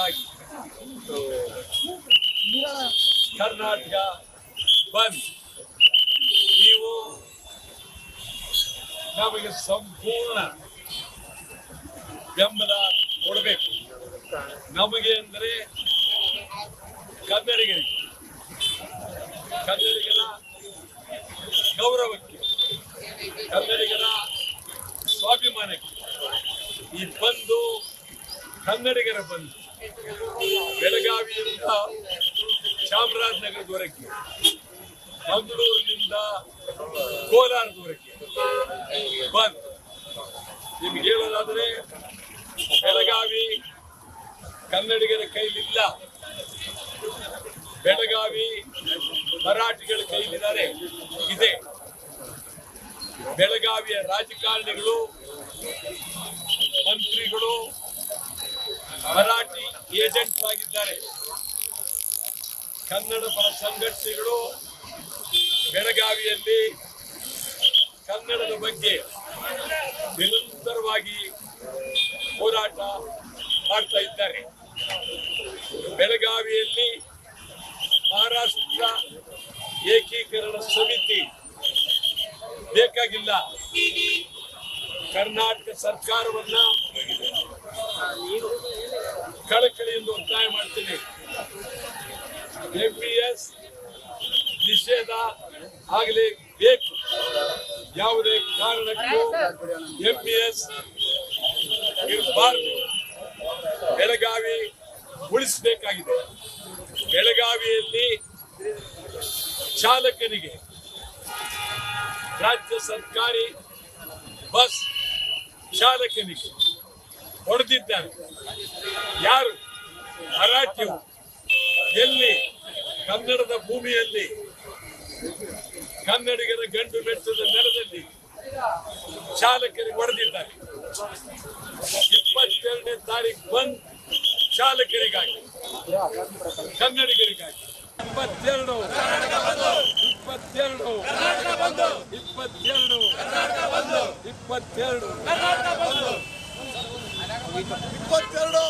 ಅದಕ್ಕಾಗಿ ಕರ್ನಾಟಕ ಬಂದ್. ನೀವು ನಮಗೆ ಸಂಪೂರ್ಣ ಬೆಂಬಲ ಕೊಡಬೇಕು. ನಮಗೆ ಅಂದರೆ ಕನ್ನಡಿಗರಿಗೆ. ಕನ್ನಡಿಗರ ಗೌರವಕ್ಕೆ. ಕನ್ನಡಿಗರ ಸ್ವಾಭಿಮಾನಕ್ಕೆ. ಈ ಬಂದು ಕನ್ನಡಿಗರ ಬಂದು ಬೆಳಗಾವಿಯಿಂದ ಚಾಮರಾಜನಗರದವರೆಗೆ ಮಂಗಳೂರಿನಿಂದ ಕೋಲಾರದವರೆಗೆ ಬಂದ್. ನಿಮ್ಗೆ ಹೇಳೋದಾದ್ರೆ, ಬೆಳಗಾವಿ ಕನ್ನಡಿಗರ ಕೈಲಿಲ್ಲ. ಬೆಳಗಾವಿ ಮರಾಠಿಗಳ ಕೈಲಿದ್ದಾರೆ. ಇದೆ. ಬೆಳಗಾವಿಯ ರಾಜಕಾರಣಿಗಳು, ಮಂತ್ರಿಗಳು ಮರಾಠಿ ಏಜೆಂಟ್ ಆಗಿದ್ದಾರೆ. ಕನ್ನಡ ಪರ ಸಂಘಟನೆಗಳು ಬೆಳಗಾವಿಯಲ್ಲಿ ಕನ್ನಡದ ಬಗ್ಗೆ ನಿರಂತರವಾಗಿ ಹೋರಾಟ ಮಾಡ್ತಾ ಇದ್ದಾರೆ. ಬೆಳಗಾವಿಯಲ್ಲಿ ಮಹಾರಾಷ್ಟ್ರ ಏಕೀಕರಣ ಸಮಿತಿ ಬೇಕಾಗಿಲ್ಲ. ಕರ್ನಾಟಕ ಸರ್ಕಾರವನ್ನ ಕಳಕಳಿಯಿಂದ ಒತ್ತಾಯ ಮಾಡ್ತೀನಿ. ಎಂಪಿಎಸ್ ನಿಷೇಧ ಆಗಲಿ ಬೇಕು. ಯಾವುದೇ ಕಾರಣಕ್ಕೂ ಎಂಪಿಎಸ್ ಇರಬಾರದು ಬೆಳಗಾವಿ ಉಳಿಸಬೇಕಾಗಿದೆ. ಬೆಳಗಾವಿಯಲ್ಲಿ ಚಾಲಕನಿಗೆ ರಾಜ್ಯ ಸರ್ಕಾರಿ ಬಸ್ ಚಾಲಕನಿಗೆ ಹೊಡೆದಿದ್ದಾರೆ ಯಾರು? ಮರಾಠಿಯು ಎಲ್ಲಿ? ಕನ್ನಡದ ಭೂಮಿಯಲ್ಲಿ. ಕನ್ನಡಿಗರ ಗಂಡು ಬೆಟ್ಟದ ನೆಲದಲ್ಲಿ. ಚಾಲಕರಿಗೆ ಹೊಡೆದಿದ್ದಾರೆ ಇಪ್ಪತ್ತೆರಡನೇ ತಾರೀಕು ಬಂದ್ ಚಾಲಕರಿಗಾಗಿ. ಕನ್ನಡಿಗರಿಗಾಗಿ. ಇಪ್ಪತ್ತೆರಡು. ಇಪ್ಪತ್ತೆರಡು. ಇಪ್ಪತ್ತೆರಡು. ಇಪ್ಪತ್ತೆರಡು. ಇಪ್ಪತ್ತೆರಡು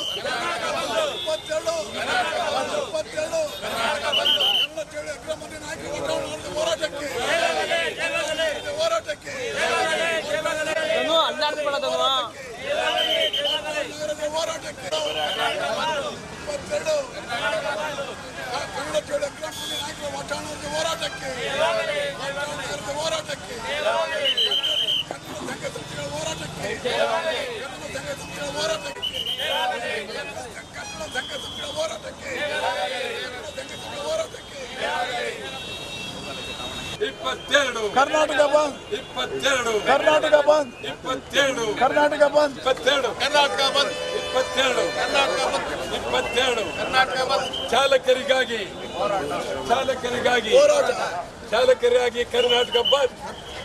ಇಪ್ಪತ್ತೆರಡು ಕರ್ನಾಟಕ ಬಂದ್ ಇಪ್ಪತ್ತೆರಡು ಕರ್ನಾಟಕ ಬಂದ್ ಇಪ್ಪತ್ತೆರಡು ಕರ್ನಾಟಕ ಬಂದ್ ಇಪ್ಪತ್ತೆರಡು ಕರ್ನಾಟಕ ಬಂದ್ ಇಪ್ಪತ್ತೆರಡು ಕರ್ನಾಟಕ ಬಂದ್ ಇಪ್ಪತ್ತೆರಡು ಕರ್ನಾಟಕ ಬಂದ್ ಚಾಲಕರಿಗಾಗಿ ಚಾಲಕರಿಗಾಗಿ ಹೋರಾಟ ಚಾಲಕರಿಗಾಗಿ ಕರ್ನಾಟಕ ಬಂದ್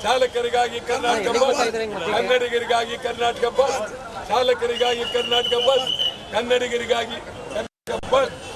ಚಾಲಕರಿಗಾಗಿ ಕರ್ನಾಟಕ ಬಂದ್ ಕನ್ನಡಿಗರಿಗಾಗಿ ಕರ್ನಾಟಕ ಬಂದ್ ಚಾಲಕರಿಗಾಗಿ ಕರ್ನಾಟಕ ಬಂದ್ ಕನ್ನಡಿಗರಿಗಾಗಿ ಕರ್ನಾಟಕ ಬಂದ್